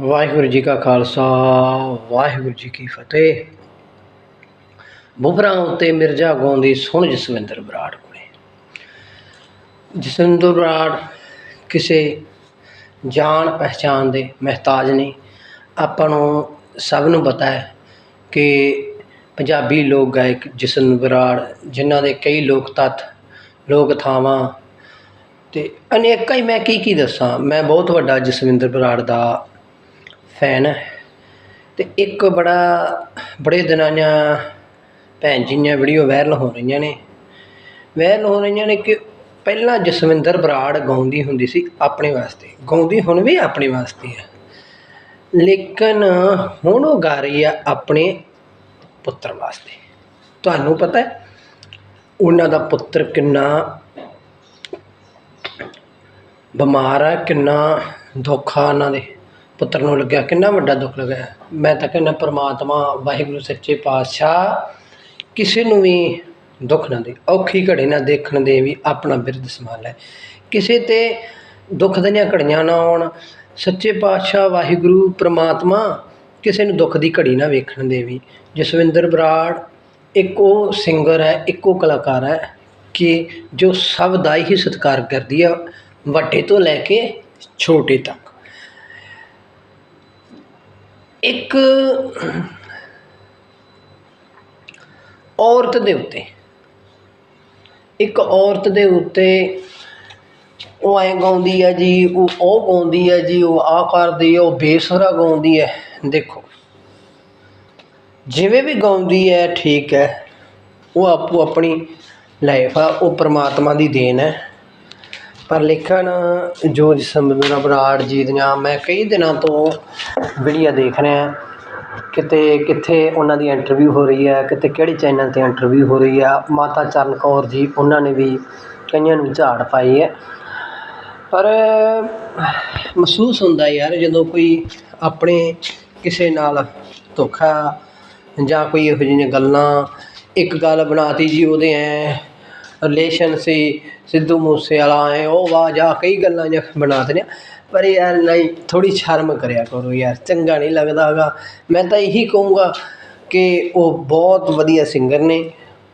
ਵਾਹਿਗੁਰੂ ਜੀ ਕਾ ਖਾਲਸਾ, ਵਾਹਿਗੁਰੂ ਜੀ ਕੀ ਫਤਿਹ। ਬੁਬਰਾਂ ਉੱਤੇ ਮਿਰਜ਼ਾ ਗਾਉਂਦੀ ਸੁਣ ਜਸਵਿੰਦਰ ਬਰਾੜ ਕੋਲੇ। ਜਸਵਿੰਦਰ ਬਰਾੜ ਕਿਸੇ ਜਾਣ ਪਹਿਚਾਣ ਦੇ ਮਹਿਤਾਜ ਨਹੀਂ ਆਪਾਂ ਨੂੰ ਸਭ ਨੂੰ ਪਤਾ ਹੈ ਕਿ ਪੰਜਾਬੀ ਲੋਕ ਗਾਇਕ ਜਸਵਿੰਦਰ ਬਰਾੜ, ਜਿਨ੍ਹਾਂ ਦੇ ਕਈ ਲੋਕ ਤੱਤ ਲੋਕ ਥਾਵਾਂ ਤੇ ਅਨੇਕਾਂ ਹੀ ਮੈਂ ਕੀ ਕੀ ਦੱਸਾਂ, ਮੈਂ ਬਹੁਤ ਵੱਡਾ ਜਸਵਿੰਦਰ ਬਰਾੜ ਦਾ ਫੈਨ ਹੈ। ਤੇ ਇੱਕ ਬੜਾ, ਬੜੇ ਦਿਨਾਂ ਦੀਆਂ ਭੈਣ ਜੀ ਦੀਆਂ ਵੀਡੀਓ ਵਾਇਰਲ ਹੋ ਰਹੀਆਂ ਨੇ। ਵਾਇਰਲ ਹੋ ਰਹੀਆਂ ਨੇ ਕਿ ਪਹਿਲਾਂ ਜਸਵਿੰਦਰ ਬਰਾੜ ਗਾਉਂਦੀ ਹੁੰਦੀ ਸੀ ਆਪਣੇ ਵਾਸਤੇ। ਗਾਉਂਦੀ ਹੁਣ ਵੀ ਆਪਣੇ ਵਾਸਤੇ ਆ। ਲੇਕਿਨ ਹੁਣ ਉਹ ਗਾ ਰਹੀ ਆ ਆਪਣੇ ਪੁੱਤਰ ਵਾਸਤੇ। ਤੁਹਾਨੂੰ ਪਤਾ ਹੈ, ਉਹਨਾਂ ਦਾ ਪੁੱਤਰ ਕਿੰਨਾ ਬਿਮਾਰ ਆ, ਕਿੰਨਾ ਦੁੱਖ ਆ ਉਹਨਾਂ ਦੇ। ਪੁੱਤਰ ਨੂੰ ਲੱਗਿਆ, ਕਿੰਨਾ ਵੱਡਾ ਦੁੱਖ ਲੱਗਿਆ। ਮੈਂ ਤਾਂ ਕਹਿੰਦਾ, ਪਰਮਾਤਮਾ, ਵਾਹਿਗੁਰੂ, ਸੱਚੇ ਪਾਤਸ਼ਾਹ, ਕਿਸੇ ਨੂੰ ਵੀ ਦੁੱਖ ਨਾ ਦੇ, ਔਖੀ ਘੜੀ ਨਾ ਦੇਖਣ ਦੇ ਵੀ ਆਪਣਾ ਬਿਰਧ ਸੰਭਾਲੇ ਕਿਸੇ ਤੇ ਦੁੱਖ ਦੀਆਂ ਘੜੀਆਂ ਨਾ ਆਉਣ, ਸੱਚੇ ਪਾਤਸ਼ਾਹ, ਵਾਹਿਗੁਰੂ, ਪ੍ਰਮਾਤਮਾ, ਕਿਸੇ ਨੂੰ ਦੁੱਖ ਦੀ ਘੜੀ ਨਾ ਵੇਖਣ ਦੇ ਵੀ। ਜਸਵਿੰਦਰ ਬਰਾੜ, ਇੱਕ ਉਹ ਸਿੰਗਰ ਹੈ, ਇੱਕੋ ਕਲਾਕਾਰ ਹੈ ਕਿ ਜੋ ਸਭ ਦਾ ਹੀ ਸਤਿਕਾਰ ਕਰਦੀ ਹੈ ਵੱਡੇ ਤੋਂ ਲੈ ਕੇ ਛੋਟੇ ਤੱਕ। ਇੱਕ ਔਰਤ ਦੇ ਉੱਤੇ। ਇੱਕ ਔਰਤ ਦੇ ਉੱਤੇ ਉਹ ਐਂ ਗਾਉਂਦੀ ਹੈ ਜੀ, ਉਹ ਉਹ ਗਾਉਂਦੀ ਹੈ ਜੀ, ਉਹ ਆ ਕਰਦੀ ਹੈ ਉਹ ਬੇਸੁਰਾ ਗਾਉਂਦੀ ਹੈ ਦੇਖੋ, ਜਿਵੇਂ ਵੀ ਗਾਉਂਦੀ ਹੈ ਠੀਕ ਹੈ, ਉਹ ਆਪੋ ਆਪਣੀ ਲਾਈਫ ਆ, ਉਹ ਪ੍ਰਮਾਤਮਾ ਦੀ ਦੇਣ ਹੈ। ਪਰ ਲੇਕਿਨ ਜੋ ਜਸਵਿੰਦਰ ਬਰਾੜ ਜੀ ਦੀਆਂ ਮੈਂ ਕਈ ਦਿਨਾਂ ਤੋਂ ਵੀਡੀਓ ਦੇਖ ਰਿਹਾ ਕਿਤੇ, ਕਿੱਥੇ ਉਹਨਾਂ ਦੀ ਇੰਟਰਵਿਊ ਹੋ ਰਹੀ ਹੈ, ਕਿਤੇ ਕਿਹੜੇ ਚੈਨਲ ਤੇ ਇੰਟਰਵਿਊ ਹੋ ਰਹੀ ਆ ਮਾਤਾ ਚਰਨ ਕੌਰ ਜੀ, ਉਹਨਾਂ ਨੇ ਵੀ ਕਈਆਂ ਨੂੰ ਝਾੜ ਪਾਈ ਹੈ। ਪਰ ਮਹਿਸੂਸ ਹੁੰਦਾ ਯਾਰ, ਜਦੋਂ ਕੋਈ ਆਪਣੇ ਕਿਸੇ ਨਾਲ ਧੋਖਾ ਜਾਂ ਕੋਈ ਇਹੋ ਜਿਹੀਆਂ ਗੱਲਾਂ, ਇੱਕ ਗੱਲ ਬਣਾਤੀ ਜੀ ਉਹਦੇ ਐਂ ਰਿਲੇਸ਼ਨ ਸੀ, ਸਿੱਧੂ ਮੂਸੇਵਾਲਾ ਹੈ ਉਹ ਵਾਹ ਜਾ ਕਈ ਗੱਲਾਂ ਜਿਹਾ ਬਣਾ ਦਿੰਦੇ ਹਾਂ ਪਰ ਯਾਰ ਨਹੀਂ, ਥੋੜ੍ਹੀ ਸ਼ਰਮ ਕਰਿਆ ਕਰੋ ਯਾਰ, ਚੰਗਾ ਨਹੀਂ ਲੱਗਦਾ ਹੈਗਾ। ਮੈਂ ਤਾਂ ਇਹੀ ਕਹੂੰਗਾ ਕਿ ਉਹ ਬਹੁਤ ਵਧੀਆ ਸਿੰਗਰ ਨੇ।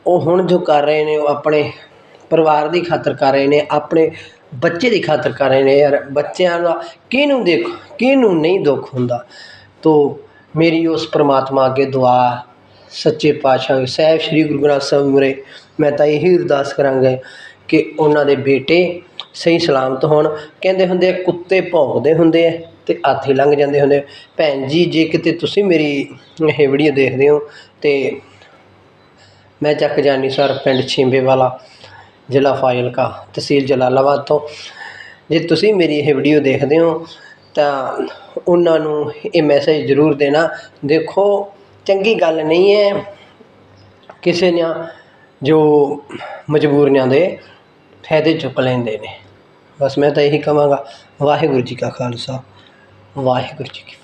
ਉਹ ਹੁਣ ਜੋ ਕਰ ਰਹੇ ਨੇ, ਉਹ ਆਪਣੇ ਪਰਿਵਾਰ ਦੀ ਖਾਤਰ ਕਰ ਰਹੇ ਨੇ, ਆਪਣੇ ਬੱਚੇ ਦੀ ਖਾਤਰ ਕਰ ਰਹੇ ਨੇ। ਯਾਰ ਬੱਚਿਆਂ ਦਾ ਕਿਹਨੂੰ ਦੇਖ, ਕਿਹਨੂੰ ਨਹੀਂ ਦੁੱਖ ਹੁੰਦਾ? ਤੋ ਮੇਰੀ ਉਸ ਪ੍ਰਮਾਤਮਾ ਅੱਗੇ ਦੁਆ, ਸੱਚੇ ਪਾਤਸ਼ਾਹ, ਸਾਹਿਬ ਸ੍ਰੀ ਗੁਰੂ ਗ੍ਰੰਥ ਸਾਹਿਬ ਮੁਰੇ ਮੈਂ ਤਾਂ ਇਹੀ ਅਰਦਾਸ ਕਰਾਂਗਾ ਕਿ ਉਹਨਾਂ ਦੇ ਬੇਟੇ ਸਹੀ ਸਲਾਮਤ ਹੋਣ। ਕਹਿੰਦੇ ਹੁੰਦੇ ਆ, ਕੁੱਤੇ ਭੌਂਕਦੇ ਹੁੰਦੇ ਆ ਤੇ ਹਾਥੀ ਲੰਘ ਜਾਂਦੇ ਹੁੰਦੇ ਆ। ਭੈਣ ਜੀ, ਜੇ ਕਿਤੇ ਤੁਸੀਂ ਮੇਰੀ ਇਹ ਵੀਡੀਓ ਦੇਖਦੇ ਹੋ ਤਾਂ ਮੈਂ ਚੱਕ ਜਾਨੀ ਸਰ ਪਿੰਡ ਛਿੰਬੇ ਵਾਲਾ ਜ਼ਿਲ੍ਹਾ ਫਾਜ਼ਿਲਕਾ ਤਹਿਸੀਲ ਜਲਾਲਾਬਾਦ ਤੋਂ। ਜੇ ਤੁਸੀਂ ਮੇਰੀ ਇਹ ਵੀਡੀਓ ਦੇਖਦੇ ਹੋ ਤਾਂ ਉਹਨਾਂ ਨੂੰ ਇਹ ਮੈਸੇਜ ਜ਼ਰੂਰ ਦੇਣਾ। ਦੇਖੋ, ਚੰਗੀ ਗੱਲ ਨਹੀਂ ਹੈ ਕਿਸੇ ਨੇ ਜੋ ਮਜਬੂਰੀਆਂ ਦੇ ਫਾਇਦੇ ਚੁੱਕ ਲੈਂਦੇ ਨੇ। ਬਸ ਮੈਂ ਤਾਂ ਇਹੀ ਕਹਾਂਗਾ, ਵਾਹਿਗੁਰੂ ਜੀ ਕਾ ਖਾਲਸਾ, ਵਾਹਿਗੁਰੂ ਜੀ ਕੀ